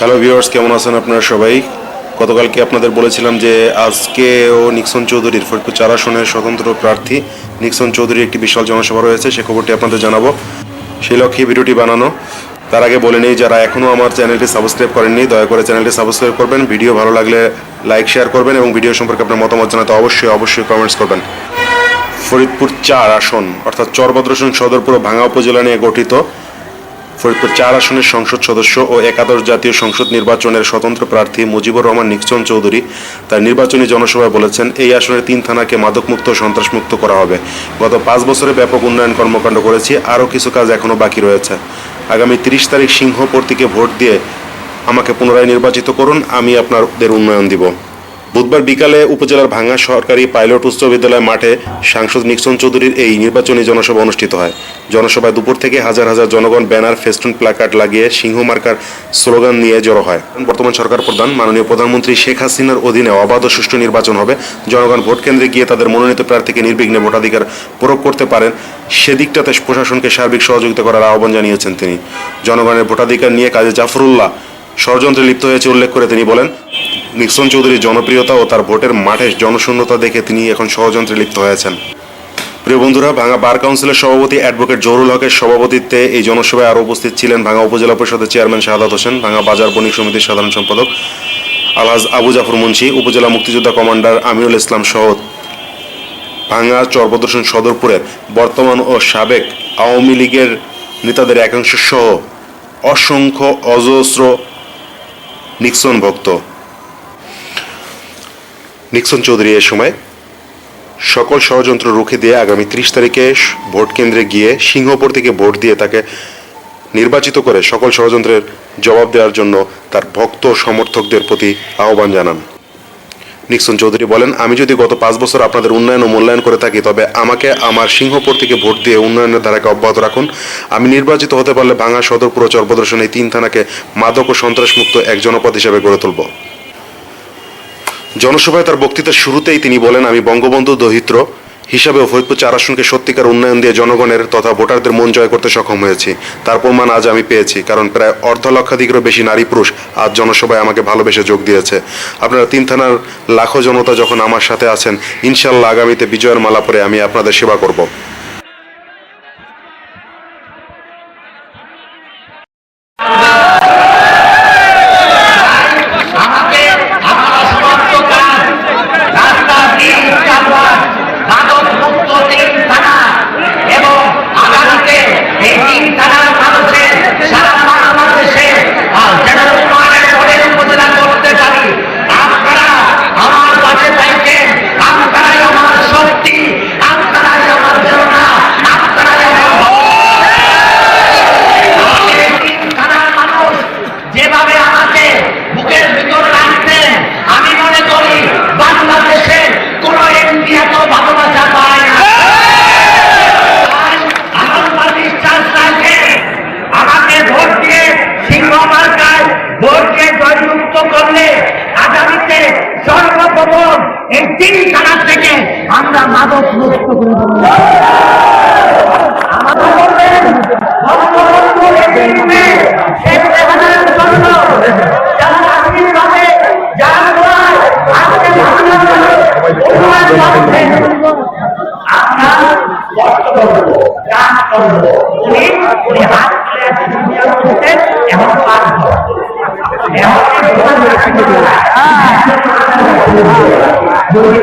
Hello viewers কেমন আছেন আপনারা সবাই? গতকালকে আপনাদের বলেছিলাম যে আজকেও নিক্সন চৌধুরীর ফরিদপুর চার আসনের স্বতন্ত্র প্রার্থী নিক্সন চৌধুরীর একটি বিশাল জনসভা রয়েছে, সে খবরটি আপনাদের জানাব। সেই লক্ষ্যে ভিডিওটি বানানো। তার আগে বলে নেই, যারা এখনও আমার চ্যানেলটি সাবস্ক্রাইব করেননি, দয়া করে চ্যানেলটি সাবস্ক্রাইব করবেন। ভিডিও ভালো লাগলে লাইক, শেয়ার করবেন এবং ভিডিও সম্পর্কে আপনার মতামত জানাতে অবশ্যই অবশ্যই কমেন্টস করবেন। ফরিদপুর চার আসন, অর্থাৎ চরভদ্রসন সদরপুর ভাঙ্গা উপজেলা নিয়ে গঠিত। ফরিদপুর চার আসনের সংসদ সদস্য ও একাদশ জাতীয় সংসদ নির্বাচনের স্বতন্ত্র প্রার্থী মুজিবুর রহমান নিক্সন চৌধুরী তার নির্বাচনী জনসভায় বলেছেন, এই আসনের তিন থানাকে মাদকমুক্ত, সন্ত্রাসমুক্ত করা হবে। গত পাঁচ বছরে ব্যাপক উন্নয়ন কর্মকাণ্ড করেছি, আরও কিছু কাজ এখনও বাকি রয়েছে। আগামী তিরিশ তারিখ সিংহ ভোট দিয়ে আমাকে পুনরায় নির্বাচিত করুন, আমি আপনাদের উন্নয়ন দিব। বুধবার বিকালে উপজেলার ভাঙ্গা সরকারি পাইলট উচ্চ বিদ্যালয় মাঠে সাংসদ নিক্সন চৌধুরীর এই নির্বাচনী জনসভা অনুষ্ঠিত হয়। জনসভায় দুপুর থেকে হাজার হাজার জনগণ ব্যানার, ফেস্টুন প্ল্যাকার্ড লাগিয়ে সিংহ মার্কার স্লোগান নিয়ে জড়ো হয়। বর্তমান সরকার প্রধান মাননীয় প্রধানমন্ত্রী শেখ হাসিনার অধীনে অবাধ ও সুষ্ঠু নির্বাচন হবে। জনগণ ভোট কেন্দ্রে গিয়ে তাদের মনোনীত প্রার্থীকে নির্বিঘ্নে ভোটাধিকার প্রয়োগ করতে পারেন। সেদিকটাতে প্রশাসনকে সার্বিক সহযোগিতা করার আহ্বান জানিয়েছেন তিনি। জনগণের ভোটাধিকার নিয়ে কাজে জাফরুল্লাহ ষড়যন্ত্রে লিপ্ত হয়েছে উল্লেখ করে তিনি বলেন নিক্সন চৌধুরীর জনপ্রিয়তা ও তার ভোটের মাঠে জনশূন্যতা দেখে তিনি এখন ষড়যন্ত্রে লিপ্ত হয়েছেন। প্রিয় বন্ধুরা, ভাঙা বার কাউন্সিলের সভাপতি অ্যাডভোকেট জহরুল হকের সভাপতিত্বে এই জনসভায় আরও উপস্থিত ছিলেন ভাঙা উপজেলা পরিষদের চেয়ারম্যান শাহাদাত হোসেন, ভাঙা বাজার বণিক সমিতির সাধারণ সম্পাদক আলহাজ আবু জাফর মুন্সি, উপজেলা মুক্তিযোদ্ধা কমান্ডার আমিরুল ইসলাম সহ ভাঙ্গা চরপ্রদর্শন সদরপুরের বর্তমান ও সাবেক আওয়ামী লীগের নেতাদের একাংশ সহ অসংখ্য অজস্র নিক্সন ভক্ত। নিক্সন চৌধুরী এ সময় সকল ষড়যন্ত্র রুখে দিয়ে আগামী ত্রিশ তারিখে ভোট কেন্দ্রে গিয়ে সিংহপুর থেকে ভোট দিয়ে তাকে নির্বাচিত করে সকল ষড়যন্ত্রের জবাব দেওয়ার জন্য তার ভক্ত সমর্থকদের প্রতি আহ্বান জানান। নিক্সন চৌধুরী বলেন, আমি যদি গত পাঁচ বছর আপনাদের উন্নয়ন ও মূল্যায়ন করে থাকি, তবে আমাকে আমার সিংহপুর থেকে ভোট দিয়ে উন্নয়নের ধারাকে অব্যাহত রাখুন। আমি নির্বাচিত হতে পারলে ভাঙা সদরপুর ও চরপ্রদর্শন এই তিন থানাকে মাদক ও সন্ত্রাসমুক্ত এক জনপদ হিসেবে গড়ে তুলব। জনসভায় তার বক্তৃতার শুরুতেই তিনি বলেন, আমি বঙ্গবন্ধু দহিত্র হিসাবে ফরিদপুর চার আসনকে সত্যিকার উন্নয়ন দিয়ে জনগণের তথা ভোটারদের মন জয় করতে সক্ষম হয়েছি। তার প্রমাণ আজ আমি পেয়েছি, কারণ প্রায় অর্ধ লক্ষাধিকেরও বেশি নারী পুরুষ আজ জনসভায় আমাকে ভালোবেসে যোগ দিয়েছে। আপনারা তিন থানার লাখো জনতা যখন আমার সাথে আছেন ইনশাল্লাহ আগামীতে বিজয়ের মালা পরে আমি আপনাদের সেবা করব আমাকে আমার সমস্ত কাজ রাস্তা দিয়ে চালবাস মাদক মুক্ত তিন থানা এবং আগামীতে এই সর্বপ্রথম এই তিন থানা থেকে আমরা মাদক মুক্ত করে। আমাদের বলবেন। আমরা কষ্ট করব, করব। যদি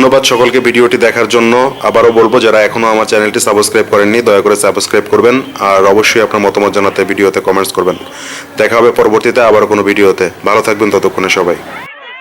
ধন্যবাদ সকলকে ভিডিওটি দেখার জন্য। আবারও বলব, যারা এখনও আমার চ্যানেলটি সাবস্ক্রাইব করেননি, দয়া করে সাবস্ক্রাইব করবেন আর অবশ্যই আপনার মতামত জানাতে ভিডিওতে কমেন্টস করবেন। দেখা হবে পরবর্তীতে আবার কোনো ভিডিওতে। ভালো থাকবেন, ততক্ষণে সবাই।